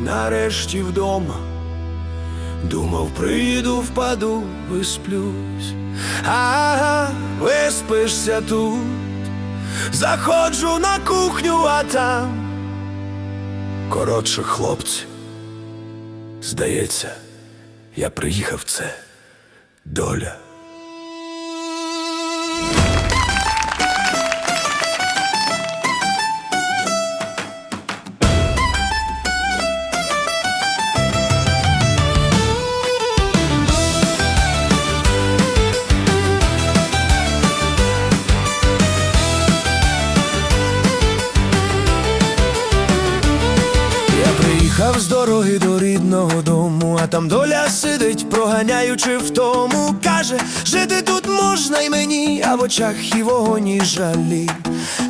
нарешті вдома. Думав, приїду, впаду, висплюсь. Ага, виспишся тут. Заходжу на кухню, а там. Коротше, хлопці. Здається, я приїхав це доля. З дороги до рідного дому, а там доля сидить, проганяючи втому. Каже, жити тут можна й мені, а в очах і вогонь, і жалі.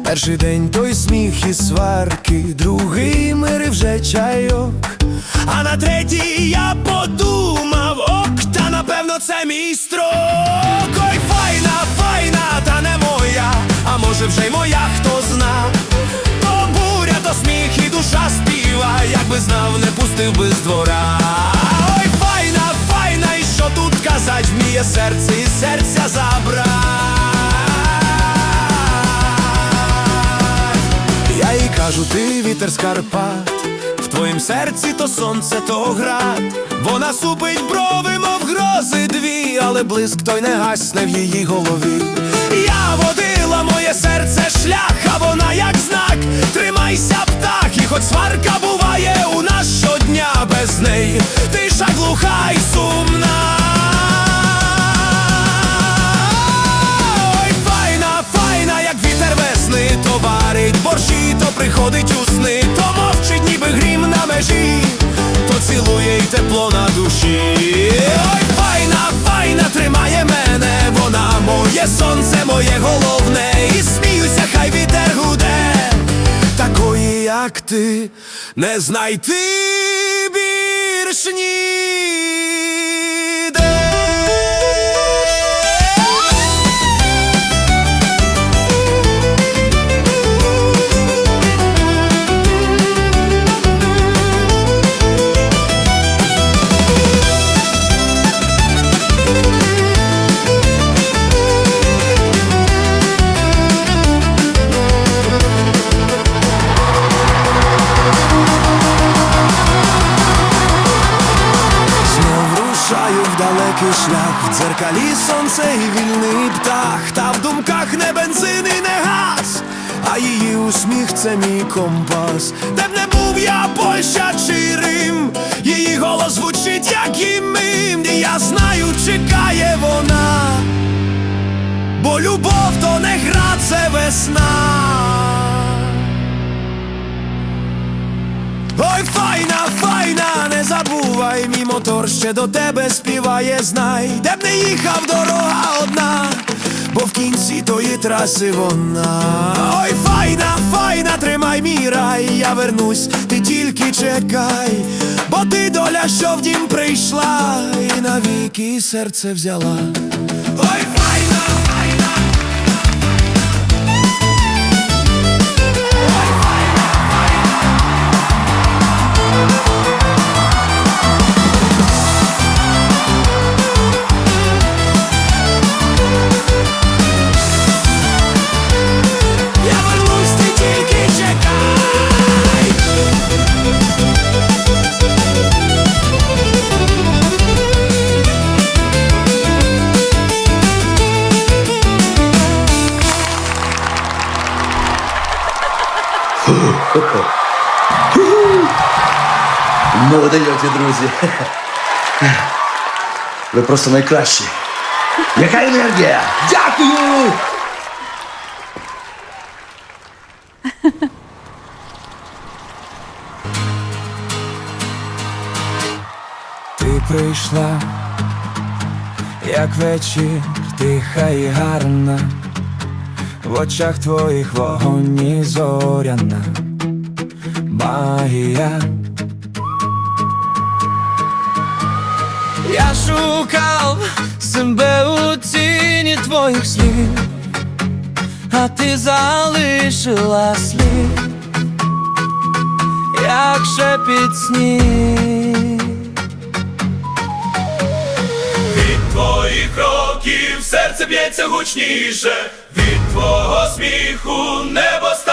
Перший день той сміх і сварки, другий мир і вже чайок. А на третій я подумав, ок, та напевно це мій строк. Ой, файна, файна, та не моя, а може вже й моя, хто зна. То буря, то сміх і душа співа, якби знав, не пустив би з двора. Ой, файна, файна, і що тут казать, вміє серце і серця забрать. Я їй кажу, ти вітер з Карпат, в твоїм серці то сонце, то град. Вона супить брови, мов грози дві, але блиск той не гасне в її голові. Я водила моє серце шлях, а вона як знак. Тримайся, птах, і хоч сварка буває у нас щодня без неї. Тиша глуха й сумна. Ой, файна, файна, як вітер весни, то варить борщі, то приходить у сни, то мовчить, ніби грім на межі, то цілує й тепло на душі. Ой, моє сонце, моє головне, і сміюся, хай вітер гуде, такої, як ти, не знайти шлях, в дзеркалі сонце і вільний птах, та в думках не бензин і не газ, а її усміх це мій компас. Де б не був я Польща чи Рим, її голос звучить, як гімн, і я знаю, чекає вона, бо любов то не гра, це весна. Ой, файна, забувай, мій мотор ще до тебе співає, знай, де б не їхав дорога одна, бо в кінці тої траси вона. Ой, файна, файна, тримай мій рай, я вернусь, ти тільки чекай, бо ти доля, що в дім прийшла, і навіки серце взяла. Ой, Молодильоті, друзі. Ви просто найкращі. Яка енергія? Дякую! Ти прийшла, як вечір, тиха і гарна, в очах твоїх вогонь і зоряна магія. Я шукав себе у тіні твоїх слів, а ти залишила слід. як шепіт сніг. Від твоїх кроків серце б'ється гучніше, від твого сміху небо стало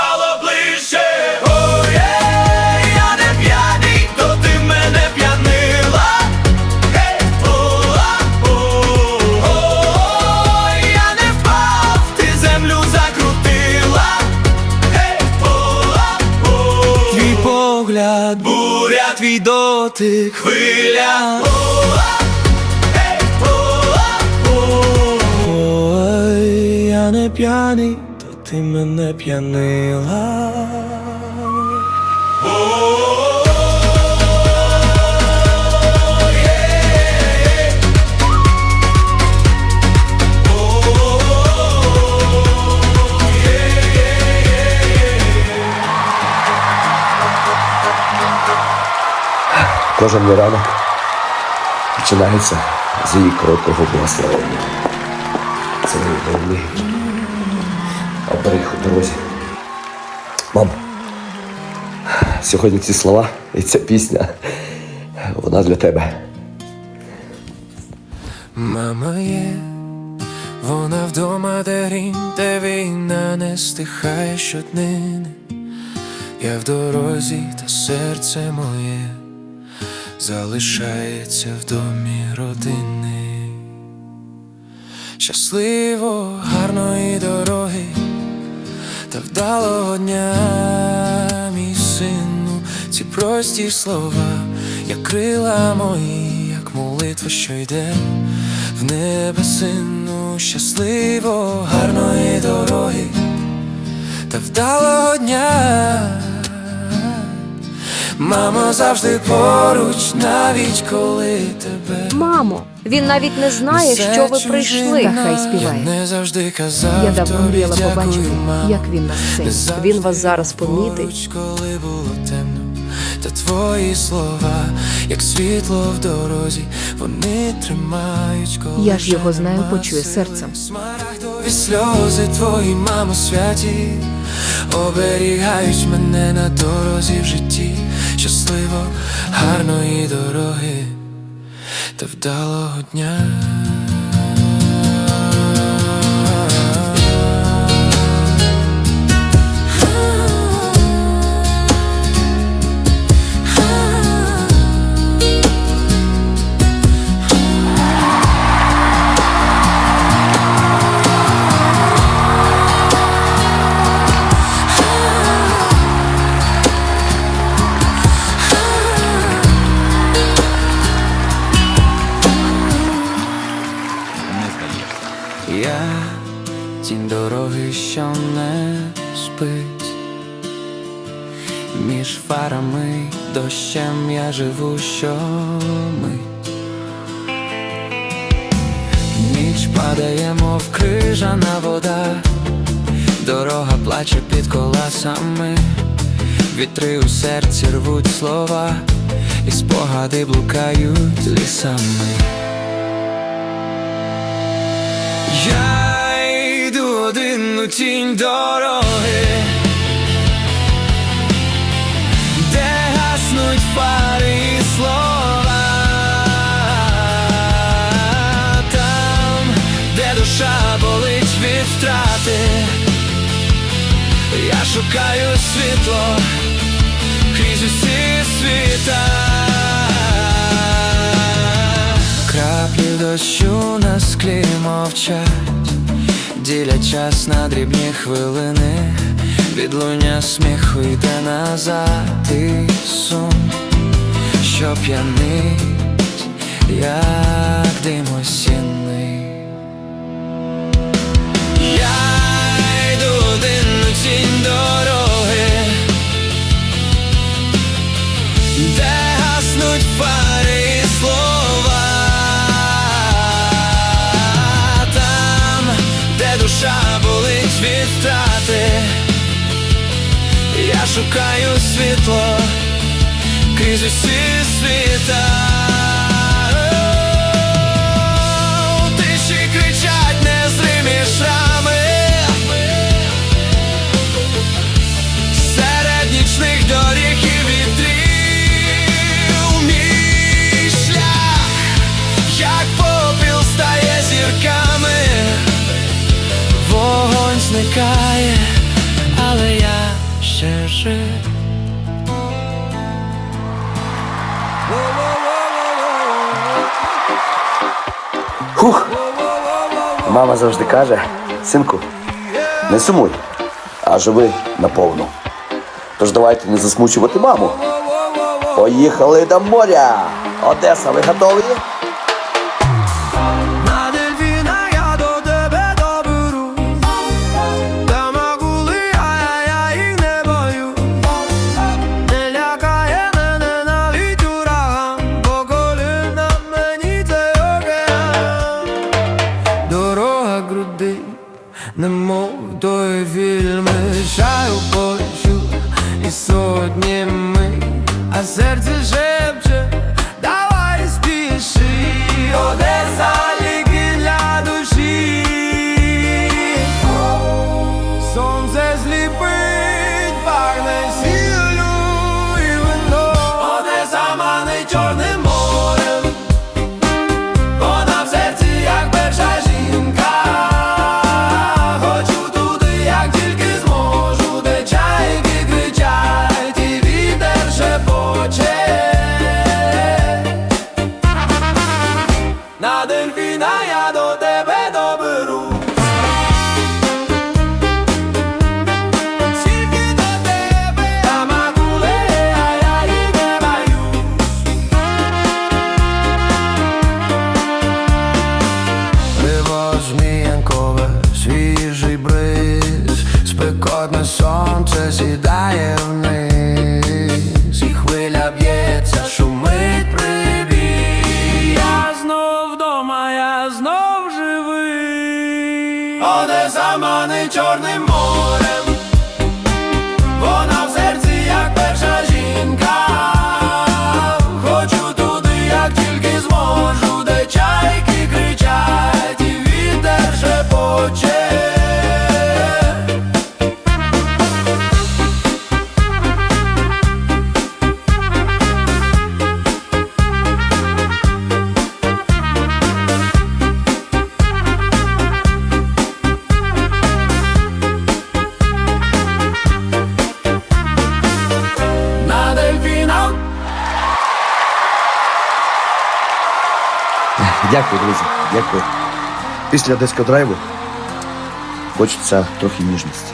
о. Ой, я не п'яний, то ти мене п'янила. Кожен ранок починається з її короткого благословення. Це мій головний оберіг у дорозі. Мам, сьогодні ці слова і ця пісня, вона для тебе. Мама є, вона вдома, де грім, де війна не стихає щоднини. Я в дорозі, та серце моє залишається в домі родини. Щасливо, гарної дороги та вдалого дня, мій сину, ці прості слова, як крила мої, як молитва, що йде в небе, сину, щасливо, гарної дороги та вдалого дня. Мамо завжди поруч, навіть коли тебе Мамо, він навіть не знає, що ви прийшли. Та хай Я співає. не завжди казав Я давно мріяла побачити, як він на сцені. Він вас зараз помітить. коли було темно, та твої слова, як світло в дорозі, вони тримають, коли Я ж його знаю, почує серцем. Смарагдові сльози твої, мамо, святі, оберігають мене на дорозі в житті. Щасливо, гарної дороги та вдалого дня. Колесами, вітри у серці рвуть слова, і спогади блукають лісами. Я йду один у тінь дороги, де гаснуть фари і слова, там, де душа болить від втрати, шукаю світло крізь усі світа. Краплі дощу на склі мовчать, ділять час на дрібні хвилини, відлуння сміху йде назад і сум, що п'янить, як дим осінний. Дороги, де гаснуть фари і слова, там, де душа болить від втрати, я шукаю світло крізь усі Мама завжди каже, синку, не сумуй, а живи наповну. Тож давайте не засмучувати маму. Поїхали до моря! Одеса, ви готові? Після дискодрайву хочеться трохи ніжності.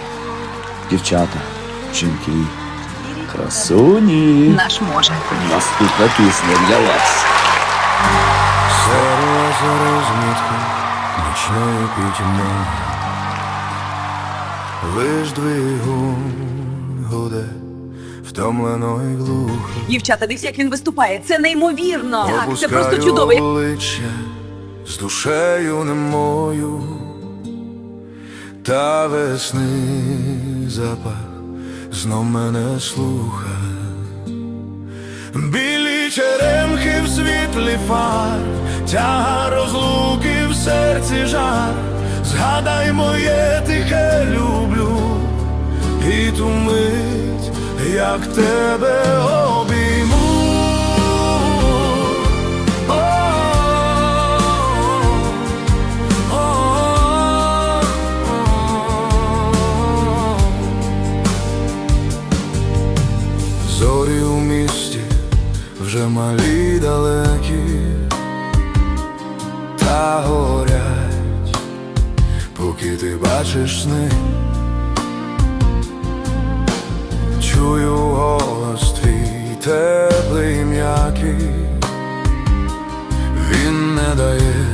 Дівчата, жінки, красуні. Наш може. Наступна пісня для вас. Серце розмітка нічної пітьми Лиш двигун гуде втомлено і глухо Дівчата, дивіться, як він виступає. Це неймовірно. Так, це просто чудово. Обличчя з душею немою Та весни запах знов мене слуха. Білі черемхи в світлі фар, тяга розлуки в серці жар, згадай моє тихе люблю, і ту мить, як тебе малі далекі, та горять, поки ти бачиш сни. Чую голос твій теплий м'який, він не дає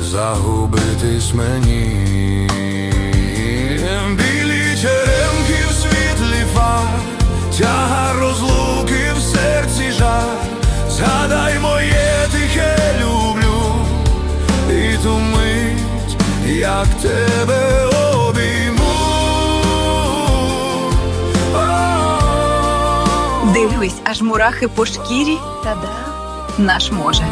загубитись мені. Білі черемки в світлі фар, тяга як тебе обійму. Дивись, аж мурахи по шкірі. Та-да. Наш може.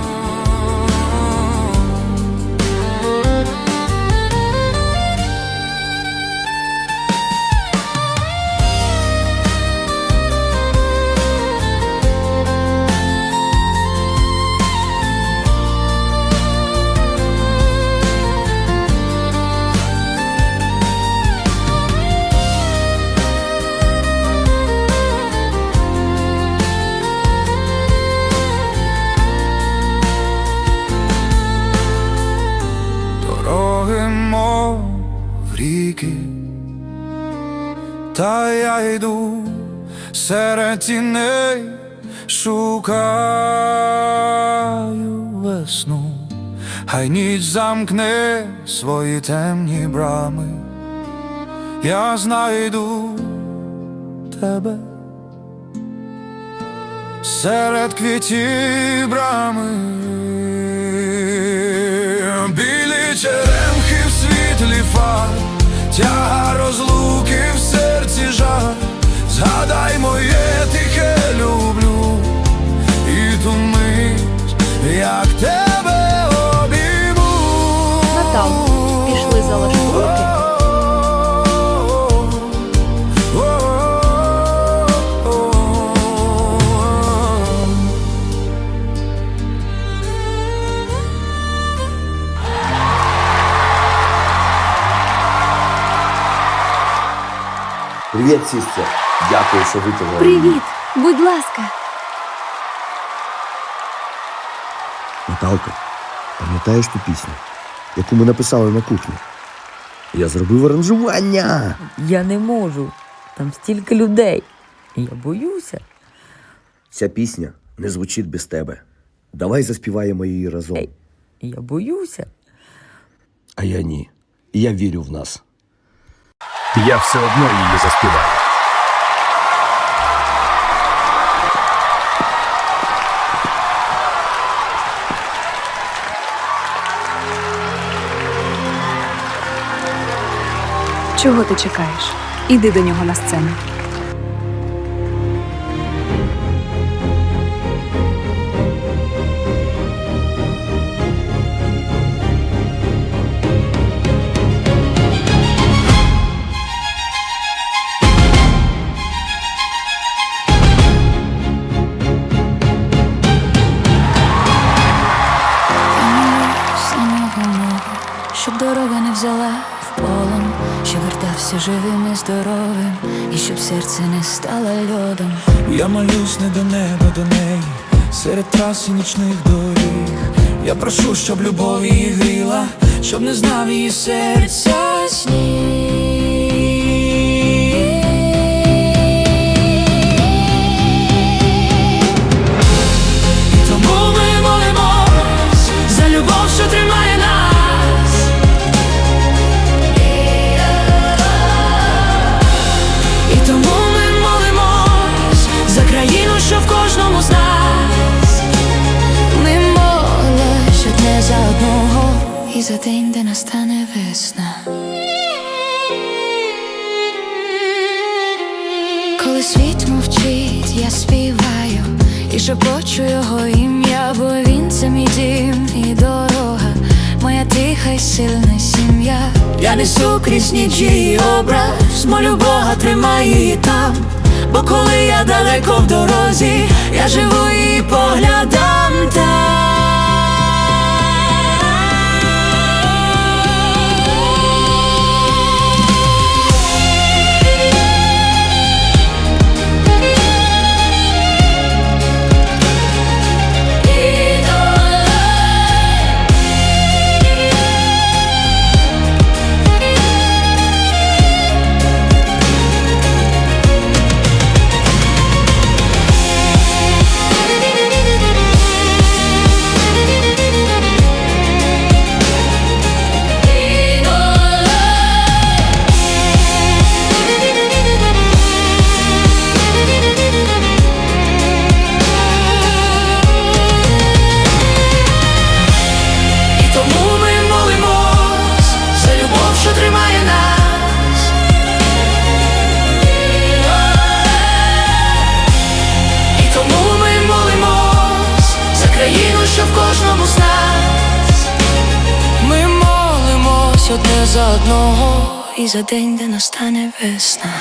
Серед тіней, шукаю весну, хай ніч замкне свої темні брами, я знайду тебе серед квітів брами, білі черемхи в світлі фар, тяга розлуки в серці жар, згадай моє тихе люблю, і ту мить, як тебе обійму. Натал, пішли залишки. Привіт, сістя. Дякую, що витягла. Привіт, будь ласка. Наталка, пам'ятаєш ту пісню, яку ми написали на кухні? Я зробив аранжування. Я не можу. Там стільки людей. Я боюся. Ця пісня не звучить без тебе. Давай заспіваємо її разом. Ей. Я боюся. А я ні. Я вірю в нас. Я все одно її заспіваю. Чого ти чекаєш? Іди до нього на сцену. щоб дорога не взяла в полон, щоб вертався живим і здоровим, і щоб серце не стало льодом. Я молюсь не до неба, до неї, серед трас і нічних доріг. Я прошу, щоб любов її гріла, щоб не знав її серця Тому за день, де настане весна. Коли світ мовчить, я співаю і шепочу його ім'я, бо він це мій дім і дорога, моя тиха й сильна сім'я. Я несу крізь ніч її образ, молю Бога, тримай її там. Бо коли я далеко в дорозі, я живу і поглядам і за день, де настане весна.